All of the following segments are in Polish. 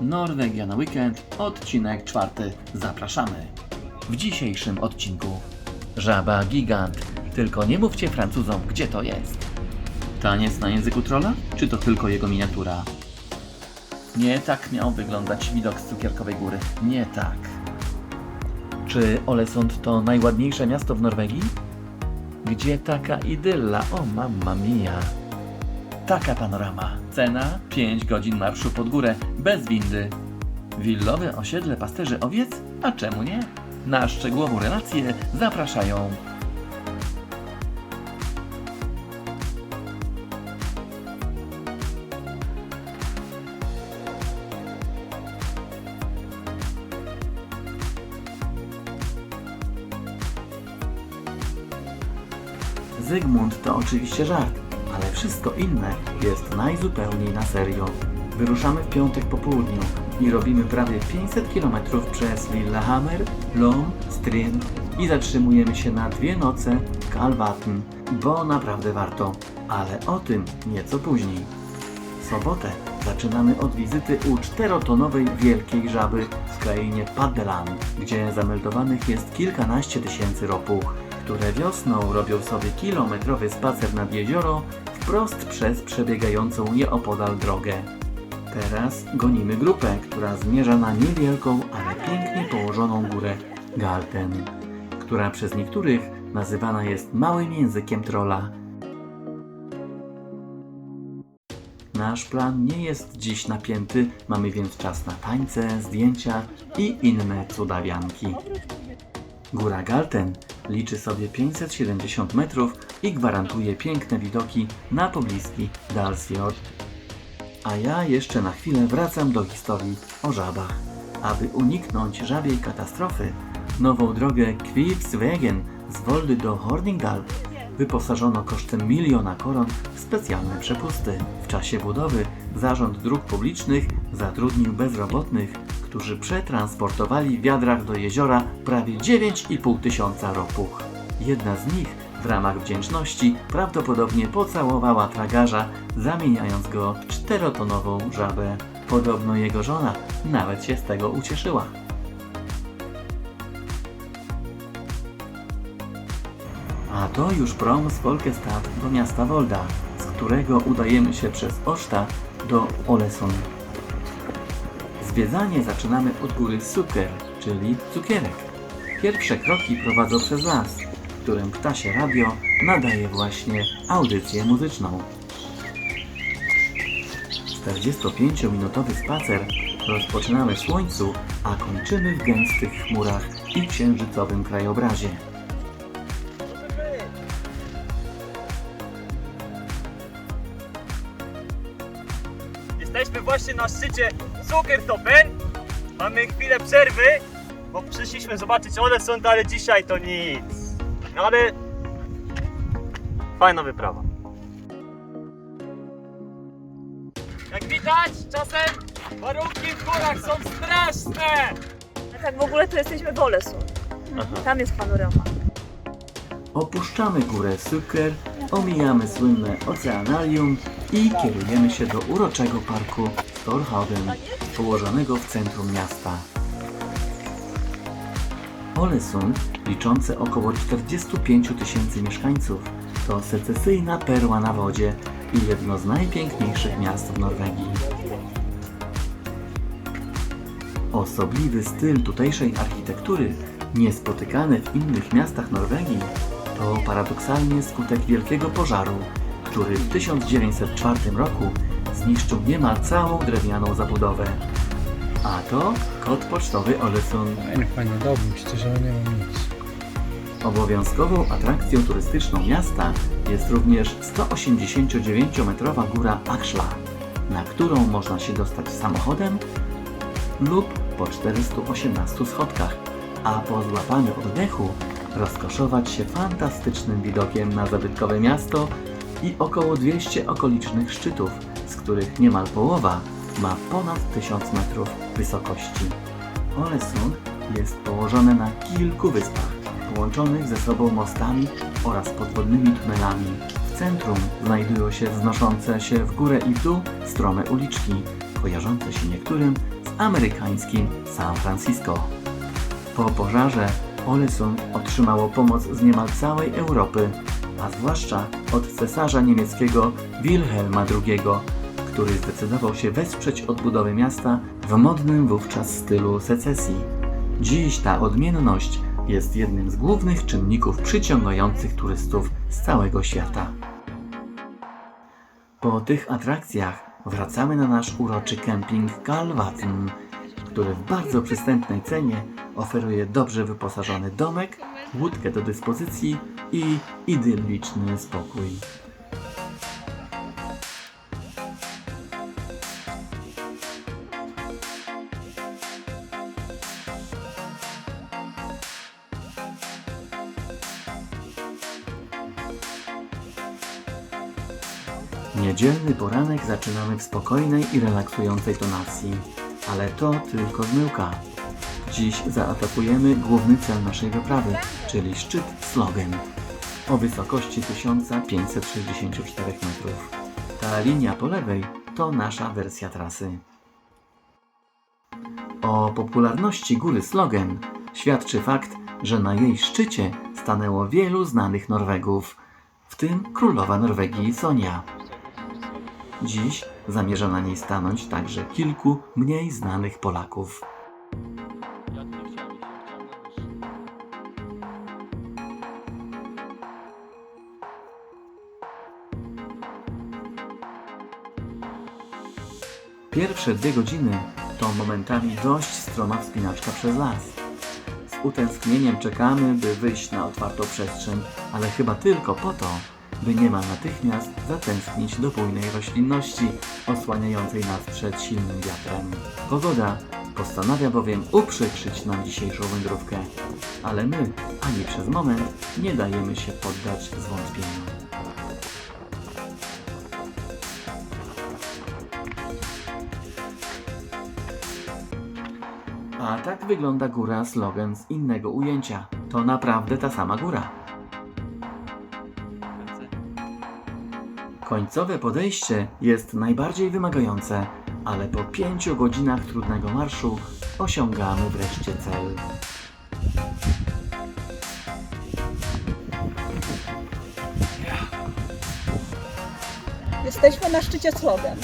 Norwegia na weekend, odcinek czwarty. Zapraszamy. W dzisiejszym odcinku Żaba gigant. Tylko nie mówcie Francuzom, gdzie to jest. Taniec na języku trola? Czy to tylko jego miniatura? Nie tak miał wyglądać widok z cukierkowej góry. Nie tak. Czy Olesund to najładniejsze miasto w Norwegii? Gdzie taka idylla? O mamma mia. Taka panorama. Cena 5 godzin marszu pod górę, bez windy. Willowe osiedle pasterzy owiec? A czemu nie? Na szczegółową relację zapraszają Zygmunt to oczywiście żart, ale wszystko inne jest najzupełniej na serio. Wyruszamy w piątek po południu i robimy prawie 500 km przez Lillehammer, Lom, Stryn i zatrzymujemy się na dwie noce w Kalvatn, bo naprawdę warto, ale o tym nieco później. W sobotę zaczynamy od wizyty u czterotonowej wielkiej żaby w krainie Paddeland, gdzie zameldowanych jest kilkanaście tysięcy ropuch, które wiosną robią sobie kilometrowy spacer nad jezioro wprost przez przebiegającą nieopodal drogę. Teraz gonimy grupę, która zmierza na niewielką, ale pięknie położoną górę Galten, która przez niektórych nazywana jest małym językiem trola. Nasz plan nie jest dziś napięty, mamy więc czas na tańce, zdjęcia i inne cudawianki. Góra Galten liczy sobie 570 metrów i gwarantuje piękne widoki na pobliski Dalsfjord. A ja jeszcze na chwilę wracam do historii o żabach. Aby uniknąć żabiej katastrofy, nową drogę Kvivswegen z Woldy do Horningdal wyposażono kosztem miliona koron w specjalne przepusty. W czasie budowy Zarząd Dróg Publicznych zatrudnił bezrobotnych, którzy przetransportowali w wiadrach do jeziora prawie 9,5 tysiąca ropuch. Jedna z nich w ramach wdzięczności prawdopodobnie pocałowała tragarza, zamieniając go w czterotonową żabę. Podobno jego żona nawet się z tego ucieszyła. A to już prom z Folkestad do miasta Wolda, z którego udajemy się przez Oszta do Olesund. Zwiedzanie zaczynamy od góry Suker, czyli cukierek. Pierwsze kroki prowadzą przez las, w którym ptasie radio nadaje właśnie audycję muzyczną. 45-minutowy spacer rozpoczynamy w słońcu, a kończymy w gęstych chmurach i księżycowym krajobrazie. Jesteśmy właśnie na szczycie Zuckertoppen. Mamy chwilę przerwy, bo przyszliśmy zobaczyć Olesund, ale dzisiaj to nic. No ale fajna wyprawa. Jak widać, czasem warunki w górach są straszne. A tak w ogóle to jesteśmy w Olesu. Tam jest panorama. Opuszczamy górę Suker, omijamy słynne oceanarium i kierujemy się do uroczego parku Storhagen, położonego w centrum miasta. Olesund, liczące około 45 tysięcy mieszkańców, to secesyjna perła na wodzie i jedno z najpiękniejszych miast w Norwegii. Osobliwy styl tutejszej architektury, niespotykany w innych miastach Norwegii, to paradoksalnie skutek wielkiego pożaru, który w 1904 roku zniszczył niemal całą drewnianą zabudowę. A to kod pocztowy Olesund. Niech pani dobrze, szczerze nie mam nic. Obowiązkową atrakcją turystyczną miasta jest również 189-metrowa góra Aksla, na którą można się dostać samochodem lub po 418 schodkach, a po złapaniu oddechu rozkoszować się fantastycznym widokiem na zabytkowe miasto i około 200 okolicznych szczytów, z których niemal połowa ma ponad 1000 metrów wysokości. Olesund jest położone na kilku wyspach, połączonych ze sobą mostami oraz podwodnymi tunelami. W centrum znajdują się wznoszące się w górę i w dół strome uliczki, kojarzące się niektórym z amerykańskim San Francisco. Po pożarze Olesund otrzymało pomoc z niemal całej Europy, a zwłaszcza od cesarza niemieckiego Wilhelma II, który zdecydował się wesprzeć odbudowę miasta w modnym wówczas stylu secesji. Dziś ta odmienność jest jednym z głównych czynników przyciągających turystów z całego świata. Po tych atrakcjach wracamy na nasz uroczy kemping Kalwatten, który w bardzo przystępnej cenie oferuje dobrze wyposażony domek, łódkę do dyspozycji i idylliczny spokój. Niedzielny poranek zaczynamy w spokojnej i relaksującej tonacji, ale to tylko zmyłka. Dziś zaatakujemy główny cel naszej wyprawy, czyli szczyt Slogen o wysokości 1564 metrów. Ta linia po lewej to nasza wersja trasy. O popularności góry Slogen świadczy fakt, że na jej szczycie stanęło wielu znanych Norwegów, w tym królowa Norwegii Sonia. Dziś zamierza na niej stanąć także kilku mniej znanych Polaków. Pierwsze dwie godziny to momentami dość stroma wspinaczka przez las. Z utęsknieniem czekamy, by wyjść na otwartą przestrzeń, ale chyba tylko po to, by niemal natychmiast zatęsknić do bujnej roślinności osłaniającej nas przed silnym wiatrem. Pogoda postanawia bowiem uprzykrzyć nam dzisiejszą wędrówkę, ale my ani przez moment nie dajemy się poddać zwątpieniu. A tak wygląda góra Slogan z innego ujęcia. To naprawdę ta sama góra. Końcowe podejście jest najbardziej wymagające, ale po pięciu godzinach trudnego marszu osiągamy wreszcie cel. Jesteśmy na szczycie Slogan.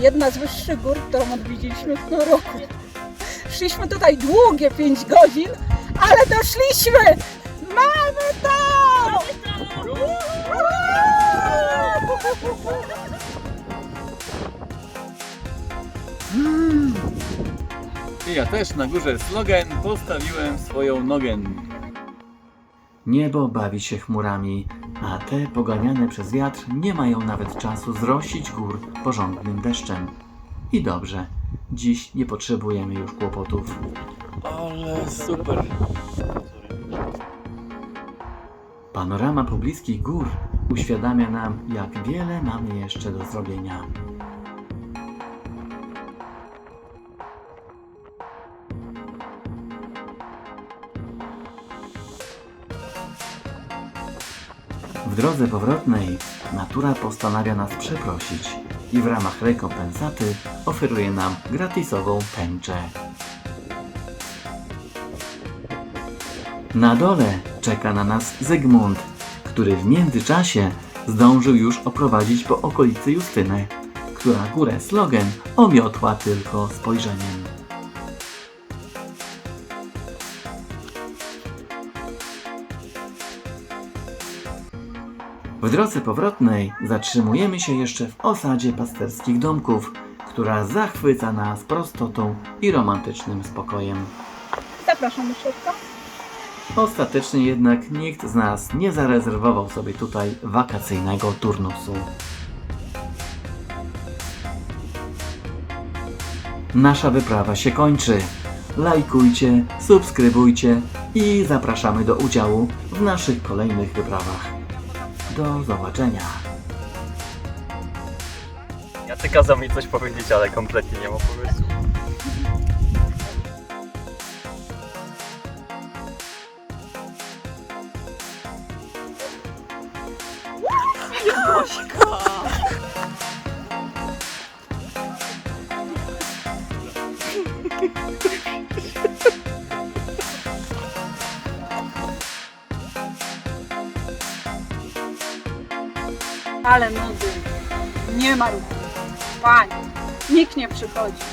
Jedna z wyższych gór, którą odwiedziliśmy w tym roku. Szliśmy tutaj długie 5 godzin, ale doszliśmy! Mamy to! I ja też na górze Slogan postawiłem swoją nogę. Niebo bawi się chmurami, a te poganiane przez wiatr nie mają nawet czasu zrosić gór porządnym deszczem. I dobrze, dziś nie potrzebujemy już kłopotów. Ale super. Panorama pobliskich gór uświadamia nam, jak wiele mamy jeszcze do zrobienia. W drodze powrotnej natura postanawia nas przeprosić i w ramach rekompensaty oferuje nam gratisową tęczę. Na dole czeka na nas Zygmunt, który w międzyczasie zdążył już oprowadzić po okolicy Justynę, która górę Slogen omiotła tylko spojrzeniem. W drodze powrotnej zatrzymujemy się jeszcze w osadzie pasterskich domków, która zachwyca nas prostotą i romantycznym spokojem. Zapraszam do środka. Ostatecznie jednak nikt z nas nie zarezerwował sobie tutaj wakacyjnego turnusu. Nasza wyprawa się kończy. Lajkujcie, subskrybujcie i zapraszamy do udziału w naszych kolejnych wyprawach. Do zobaczenia. Jacek kazał mi coś powiedzieć, ale kompletnie nie ma pomysłu. Ale nudy. Nie ma ruchu. Pani. Nikt nie przychodzi.